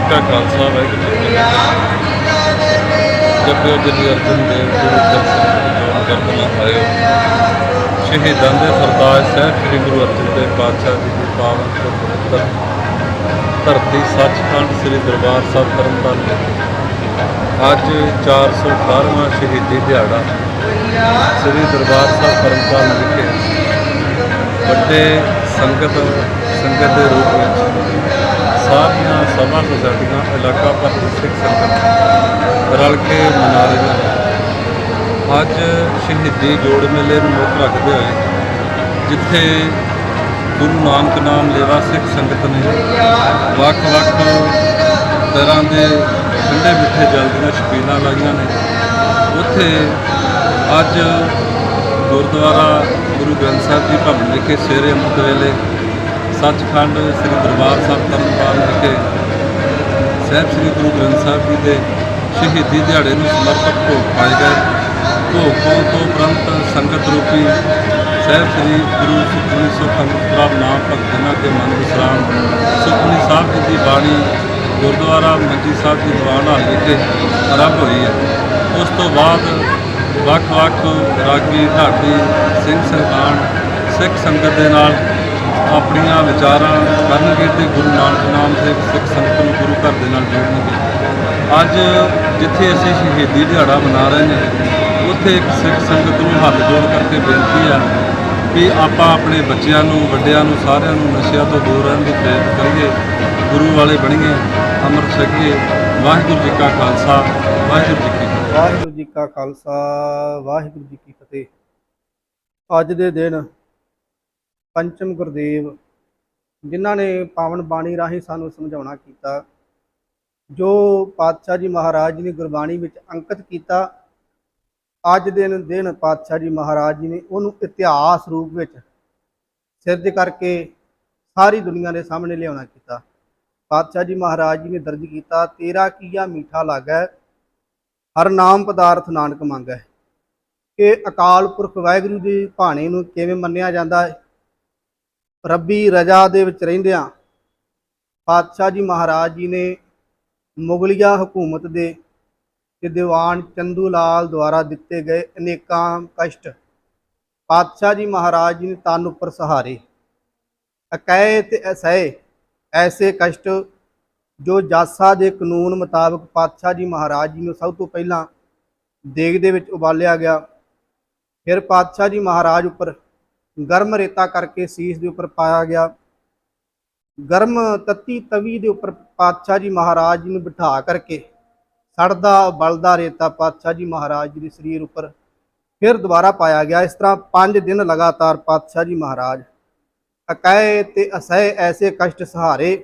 ਜੀ ਕਾ ਖਾਲਸਾ ਵਾਹਿਗੁਰੂ। ਜੀ ਕੀ ਫਤਿਹ ਜਪਿਓ ਜਲੀ ਅਰਜਨ ਦੇਵ ਗੁਰੂ ਦਰਸ਼ਨ ਜੋਨ ਆਇਓ ਸ਼ਹੀਦਾਂ ਦੇ ਸਰਤਾਜ ਸਾਹਿਬ ਸ੍ਰੀ ਗੁਰੂ ਅਰਜਨ ਦੇਵ ਪਾਤਸ਼ਾਹ ਜੀ ਦੀ ਪਾਵਨ ਪਵਿੱਤਰ ਧਰਤੀ ਸੱਚਖੰਡ ਸ੍ਰੀ ਦਰਬਾਰ ਸਾਹਿਬ ਤਰਨਤਾਰਨ ਵਿਖੇ। ਅੱਜ 418ਵਾਂ ਸ਼ਹੀਦੀ ਦਿਹਾੜਾ ਸ੍ਰੀ ਦਰਬਾਰ ਸਾਹਿਬ ਤਰਨਤਾਰਨ ਵਿਖੇ। ਵੱਡੇ ਸੰਗਤ ਸੰਗਤ ਦੇ ਰੂਪ ਵਿੱਚ ਸਾਰੀਆਂ ਸਭਾ ਸੁਸਾਇਟੀਆਂ ਇਲਾਕਾ ਭਰ ਸਿੱਖ ਸੰਗਤ ਰਲ ਕੇ ਮਨਾ ਰਹੀਆਂ ਅੱਜ ਸ਼ਹੀਦੀ ਜੋੜ ਮੇਲੇ ਨੂੰ ਮੁੱਖ ਰੱਖਦੇ ਹੋਏ ਜਿੱਥੇ ਗੁਰੂ ਨਾਨਕ ਨਾਮ ਲੇਵਾ ਸਿੱਖ ਸੰਗਤ ਨੇ ਵੱਖ-ਵੱਖ ਤਰ੍ਹਾਂ ਦੇ ਠੰਡੇ ਮਿੱਠੇ ਜਲ ਦੀਆਂ ਛਬੀਲਾਂ ਲਾਈਆਂ ਨੇ। ਉੱਥੇ ਅੱਜ ਗੁਰਦੁਆਰਾ ਗੁਰੂ ਗ੍ਰੰਥ ਸਾਹਿਬ ਜੀ ਭਵਨ ਵਿਖੇ ਸਵੇਰੇ ਅੰਮ੍ਰਿਤ ਵੇਲੇ ਸੱਚਖੰਡ ਸ੍ਰੀ ਦਰਬਾਰ ਸਾਹਿਬ ਤਰਨਤਾਰਨ ਵਿਖੇ ਸਾਹਿਬ ਸ੍ਰੀ ਗੁਰੂ ਗ੍ਰੰਥ ਸਾਹਿਬ ਜੀ ਦੇ ਸ਼ਹੀਦੀ ਦਿਹਾੜੇ ਨੂੰ ਸਮਰਪਿਤ ਭੋਗ ਪਾਏ ਗਏ। ਭੋਗ ਪਾਉਣ ਤੋਂ ਉਪਰੰਤ ਸੰਗਤ ਰੂਪੀ ਸਾਹਿਬ ਸ੍ਰੀ ਗੁਰੂ ਸੁਖਮਨੀ ਸੁਖਮ ਪ੍ਰਭ ਨਾਮ ਭਗਤ ਜਨਾਂ ਦੇ ਮਨ ਵਿਸਰਾਮ ਸੁਖਮਨੀ ਸਾਹਿਬ ਜੀ ਦੀ ਬਾਣੀ ਗੁਰਦੁਆਰਾ ਮੰਜੀ ਸਾਹਿਬ ਦੀ ਦੀਵਾਨ ਹਾਲ ਵਿਖੇ ਆਰੰਭ ਹੋਈ ਹੈ। ਉਸ ਤੋਂ ਬਾਅਦ ਵੱਖ-ਵੱਖ ਰਾਗੀ ਢਾਡੀ ਸਿੰਘ ਸਰਦਾਨ ਸਿੱਖ ਸੰਗਤ ਦੇ ਨਾਲ ਆਪਣੀਆਂ ਵਿਚਾਰਾਂ ਕਰਨਗੇ ਤੇ ਗੁਰੂ ਨਾਨਕ ਨਾਮ ਦੇ ਸਿੱਖ ਸੰਗਤ ਨੂੰ ਗੁਰੂ ਘਰ ਦੇ ਨਾਲ ਜੋੜਨਗੇ। ਅੱਜ ਜਿੱਥੇ ਅਸੀਂ ਸ਼ਹੀਦੀ ਦਿਹਾੜਾ ਮਨਾ ਰਹੇ ਨੇ ਉੱਥੇ ਇੱਕ ਸਿੱਖ ਸੰਗਤ ਨੂੰ ਹੱਥ ਜੋੜ ਕਰਕੇ ਬੇਨਤੀ ਆ ਕਿ ਆਪਾਂ ਆਪਣੇ ਬੱਚਿਆਂ ਨੂੰ, ਵੱਡਿਆਂ ਨੂੰ, ਸਾਰਿਆਂ ਨੂੰ ਨਸ਼ਿਆਂ ਤੋਂ ਦੂਰ ਰਹਿਣ ਦੀ ਪ੍ਰੇਰਿਤ ਕਰੀਏ, ਗੁਰੂ ਵਾਲੇ ਬਣੀਏ ਅੰਮ੍ਰਿਤ ਛਕੀਏ। ਵਾਹਿਗੁਰੂ ਜੀ ਕਾ ਖਾਲਸਾ, ਵਾਹਿਗੁਰੂ ਜੀ ਕੀ ਵਾਹਿਗੁਰੂ ਜੀ ਕਾ ਖਾਲਸਾ, ਵਾਹਿਗੁਰੂ ਜੀ ਕੀ ਫਤਿਹ। ਅੱਜ ਦੇ ਦਿਨ ਪੰਚਮ ਗੁਰਦੇਵ, ਜਿਨ੍ਹਾਂ ਨੇ ਪਾਵਨ ਬਾਣੀ ਰਾਹੀਂ ਸਾਨੂੰ ਸਮਝਾਉਣਾ ਕੀਤਾ, ਜੋ ਪਾਤਸ਼ਾਹ ਜੀ ਮਹਾਰਾਜ ਜੀ ਨੇ ਗੁਰਬਾਣੀ ਵਿੱਚ ਅੰਕਿਤ ਕੀਤਾ, ਅੱਜ ਦਿਨ ਦਿਨ ਪਾਤਸ਼ਾਹ ਜੀ ਮਹਾਰਾਜ ਜੀ ਨੇ ਉਹਨੂੰ ਇਤਿਹਾਸ ਰੂਪ ਵਿੱਚ ਸਿਰਜ ਕਰਕੇ ਸਾਰੀ ਦੁਨੀਆ ਦੇ ਸਾਹਮਣੇ ਲਿਆਉਣਾ ਕੀਤਾ। ਪਾਤਸ਼ਾਹ ਜੀ ਮਹਾਰਾਜ ਜੀ ਨੇ ਦਰਜ ਕੀਤਾ, ਤੇਰਾ ਕੀਆ ਮੀਠਾ ਲੱਗੈ, ਹਰ ਨਾਮ ਪਦਾਰਥ ਨਾਨਕ ਮੰਗੈ। ਕਿ ਅਕਾਲ ਪੁਰਖ ਵਾਹਿਗੁਰੂ ਦੀ ਭਾਣੇ ਨੂੰ ਕਿਵੇਂ ਮੰਨਿਆ ਜਾਂਦਾ ਹੈ? ਰੱਬੀ ਰਜਾ ਦੇ ਵਿੱਚ ਰਹਿੰਦਿਆਂ ਪਾਤਸ਼ਾਹ ਜੀ ਮਹਾਰਾਜ ਜੀ ਨੇ ਮੁਗਲਿਆ ਹਕੂਮਤ ਦੇ ਤੇ ਦੀਵਾਨ ਚੰਦੂ ਲਾਲ ਦੁਆਰਾ ਦਿੱਤੇ ਗਏ ਅਨੇਕਾਂ ਕਸ਼ਟ ਪਾਤਸ਼ਾਹ ਜੀ ਮਹਾਰਾਜ ਜੀ ਨੇ ਤਨ ਉੱਪਰ ਸਹਾਰੇ। ਅਕੈ ਤੇ ਅਸਹਿ ਐਸੇ ਕਸ਼ਟ ਜੋ ਜਾਸਾ ਦੇ ਕਾਨੂੰਨ ਮੁਤਾਬਕ ਪਾਤਸ਼ਾਹ ਜੀ ਮਹਾਰਾਜ ਜੀ ਨੂੰ ਸਭ ਤੋਂ ਪਹਿਲਾਂ ਦੇਗ ਦੇ ਵਿੱਚ ਉਬਾਲਿਆ ਗਿਆ। ਫਿਰ ਪਾਤਸ਼ਾਹ ਜੀ ਮਹਾਰਾਜ ਉੱਪਰ ਗਰਮ ਰੇਤਾ ਕਰਕੇ ਸੀਸ ਦੇ ਉੱਪਰ ਪਾਇਆ ਗਿਆ। ਗਰਮ ਤੱਤੀ ਤਵੀ ਦੇ ਉੱਪਰ ਪਾਤਸ਼ਾਹ ਜੀ ਮਹਾਰਾਜ ਜੀ ਨੂੰ ਬਿਠਾ ਕਰਕੇ ਸੜਦਾ ਬਲਦਾ ਰੇਤਾ ਪਾਤਸ਼ਾਹ ਜੀ ਮਹਾਰਾਜ ਜੀ ਦੇ ਸਰੀਰ ਉੱਪਰ ਫਿਰ ਦੁਬਾਰਾ ਪਾਇਆ ਗਿਆ। ਇਸ ਤਰ੍ਹਾਂ 5 ਦਿਨ ਲਗਾਤਾਰ ਪਾਤਸ਼ਾਹ ਜੀ ਮਹਾਰਾਜ ਅਕੈ ਤੇ ਅਸਹਿ ਐਸੇ ਕਸ਼ਟ ਸਹਾਰੇ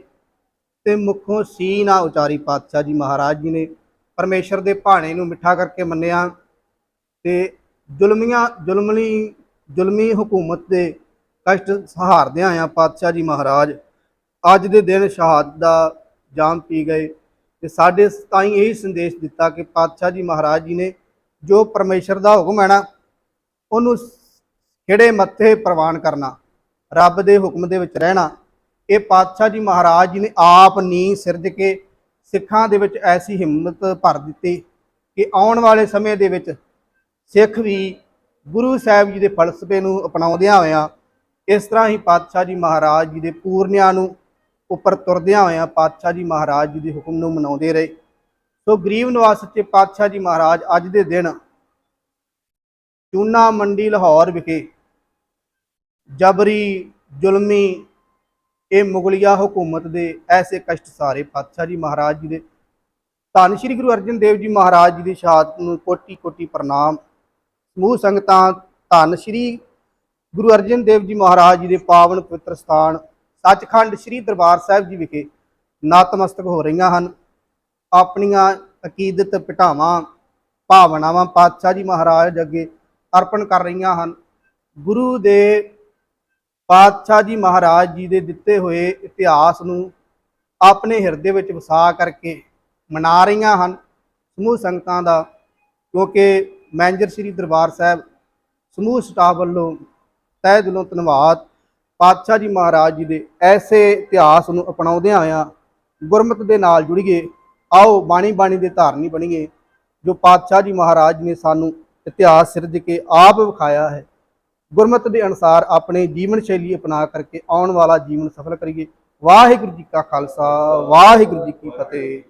ਤੇ ਮੁਖੋਂ ਸੀ ਨਾ ਉਚਾਰੀ ਪਾਤਸ਼ਾਹ ਜੀ ਮਹਾਰਾਜ ਜੀ ਨੇ ਪਰਮੇਸ਼ਰ ਦੇ ਭਾਣੇ ਨੂੰ ਮਿੱਠਾ ਕਰਕੇ ਮੰਨਿਆ ਤੇ ਜ਼ੁਲਮੀਆਂ ਜ਼ੁਲਮਲੀ ਜ਼ੁਲਮੀ ਹਕੂਮਤ ਦੇ ਕਸ਼ਟ ਸਹਾਰਦਿਆਂ ਆ ਪਾਤਸ਼ਾਹ ਜੀ ਮਹਾਰਾਜ, ਅੱਜ ਦੇ ਦਿਨ ਸ਼ਹਾਦਤ ਦਾ ਜਾਮ ਪੀ ਗਏ ਤੇ ਸਾਡੇ ਤਾਈਂ ਇਹ ਸੰਦੇਸ਼ ਦਿੱਤਾ ਕਿ ਪਾਤਸ਼ਾਹ ਜੀ ਮਹਾਰਾਜ ਜੀ ਨੇ ਜੋ ਪਰਮੇਸ਼ਰ ਦਾ ਹੁਕਮ ਹੈ ਨਾ, ਉਹਨੂੰ ਖਿੜੇ ਮੱਥੇ ਪ੍ਰਵਾਨ ਕਰਨਾ, ਰੱਬ ਦੇ ਹੁਕਮ ਦੇ ਵਿੱਚ ਰਹਿਣਾ। ਇਹ ਪਾਤਸ਼ਾਹ ਜੀ ਮਹਾਰਾਜ ਜੀ ਨੇ ਆਪ ਨੀ ਸਿਰਜ ਕੇ ਸਿੱਖਾਂ ਦੇ ਵਿੱਚ ਐਸੀ ਹਿੰਮਤ ਭਰ ਦਿੱਤੀ ਕਿ ਆਉਣ ਵਾਲੇ ਸਮੇਂ ਦੇ ਵਿੱਚ ਸਿੱਖ ਵੀ ਗੁਰੂ ਸਾਹਿਬ ਜੀ ਦੇ ਫਲਸਫੇ ਨੂੰ ਅਪਣਾਉਂਦਿਆਂ ਹੋਇਆਂ, ਇਸ ਤਰ੍ਹਾਂ ਹੀ ਪਾਤਸ਼ਾਹ ਜੀ ਮਹਾਰਾਜ ਜੀ ਦੇ ਪੂਰਨਿਆਂ ਨੂੰ ਉੱਪਰ ਤੁਰਦਿਆਂ ਹੋਇਆਂ ਪਾਤਸ਼ਾਹ ਜੀ ਮਹਾਰਾਜ ਜੀ ਦੇ ਹੁਕਮ ਨੂੰ ਮਨਾਉਂਦੇ ਰਹੇ। ਸੋ ਗਰੀਬ ਨਿਵਾਸ ਸੱਚੇ ਪਾਤਸ਼ਾਹ ਜੀ ਮਹਾਰਾਜ ਅੱਜ ਦੇ ਦਿਨ ਚੂਨਾ ਮੰਡੀ ਲਾਹੌਰ ਵਿਖੇ ਜਬਰੀ, ਜ਼ੁਲਮੀ, ਇਹ ਮੁਗਲਿਆ ਹਕੂਮਤ ਦੇ ਐਸੇ ਕਸ਼ਟ ਸਾਰੇ ਪਾਤਸ਼ਾਹ ਜੀ ਮਹਾਰਾਜ ਜੀ ਦੇ। ਧੰਨ ਸ਼੍ਰੀ ਗੁਰੂ ਅਰਜਨ ਦੇਵ ਜੀ ਮਹਾਰਾਜ ਜੀ ਦੀ ਸ਼ਹਾਦਤ ਨੂੰ ਕੋਟੀ ਕੋਟੀ ਪ੍ਰਣਾਮ। ਸਮੂਹ ਸੰਗਤਾਂ, ਧੰਨ ਸ਼੍ਰੀ ਗੁਰੂ ਅਰਜਨ ਦੇਵ ਜੀ ਮਹਾਰਾਜ ਜੀ ਦੇ ਪਾਵਨ ਪਵਿੱਤਰ ਸਥਾਨ, ਸੱਚਖੰਡ ਸ਼੍ਰੀ ਦਰਬਾਰ ਸਾਹਿਬ ਜੀ ਵਿਖੇ ਨਤਮਸਤਕ ਹੋ ਰਹੀਆਂ ਹਨ। ਆਪਣੀਆਂ ਅਕੀਦਤ ਪਟਾਵਾਂ ਭਾਵਨਾਵਾਂ ਪਾਤਸ਼ਾਹ ਜੀ ਮਹਾਰਾਜ ਅੱਗੇ ਅਰਪਣ ਕਰ ਰਹੀਆਂ ਹਨ। ਗੁਰੂ ਦੇ ਪਾਤਸ਼ਾਹ ਜੀ ਮਹਾਰਾਜ ਜੀ ਦੇ ਦਿੱਤੇ ਹੋਏ ਇਤਿਹਾਸ ਨੂੰ ਆਪਣੇ ਹਿਰਦੇ ਵਿੱਚ ਵਸਾ ਕਰਕੇ ਮਨਾ ਰਹੀਆਂ ਹਨ। ਸਮੂਹ ਸੰਗਤਾਂ ਦਾ ਕਿਉਂਕਿ ਮੈਨੇਜਰ ਸ੍ਰੀ ਦਰਬਾਰ ਸਾਹਿਬ, ਸਮੂਹ ਸਟਾਫ ਵੱਲੋਂ ਤਹਿ ਦਿਲੋਂ ਧੰਨਵਾਦ। ਪਾਤਸ਼ਾਹ ਜੀ ਮਹਾਰਾਜ ਜੀ ਦੇ ਐਸੇ ਇਤਿਹਾਸ ਨੂੰ ਅਪਣਾਉਂਦਿਆਂ ਆਇਆ ਗੁਰਮਤ ਦੇ ਨਾਲ ਜੁੜੀਏ। ਆਓ ਬਾਣੀ ਬਾਣੀ ਦੇ ਧਾਰਨੀ ਬਣੀਏ, ਜੋ ਪਾਤਸ਼ਾਹ ਜੀ ਮਹਾਰਾਜ ਨੇ ਸਾਨੂੰ ਇਤਿਹਾਸ ਸਿਰਜ ਕੇ ਆਪ ਵਿਖਾਇਆ ਹੈ। ਗੁਰਮਤ ਦੇ ਅਨੁਸਾਰ ਆਪਣੇ ਜੀਵਨ ਸ਼ੈਲੀ ਅਪਣਾ ਕਰਕੇ ਆਉਣ ਵਾਲਾ ਜੀਵਨ ਸਫਲ ਕਰੀਏ। ਵਾਹਿਗੁਰੂ ਜੀ ਕਾ ਖਾਲਸਾ, ਵਾਹਿਗੁਰੂ ਜੀ ਕੀ ਫਤਿਹ।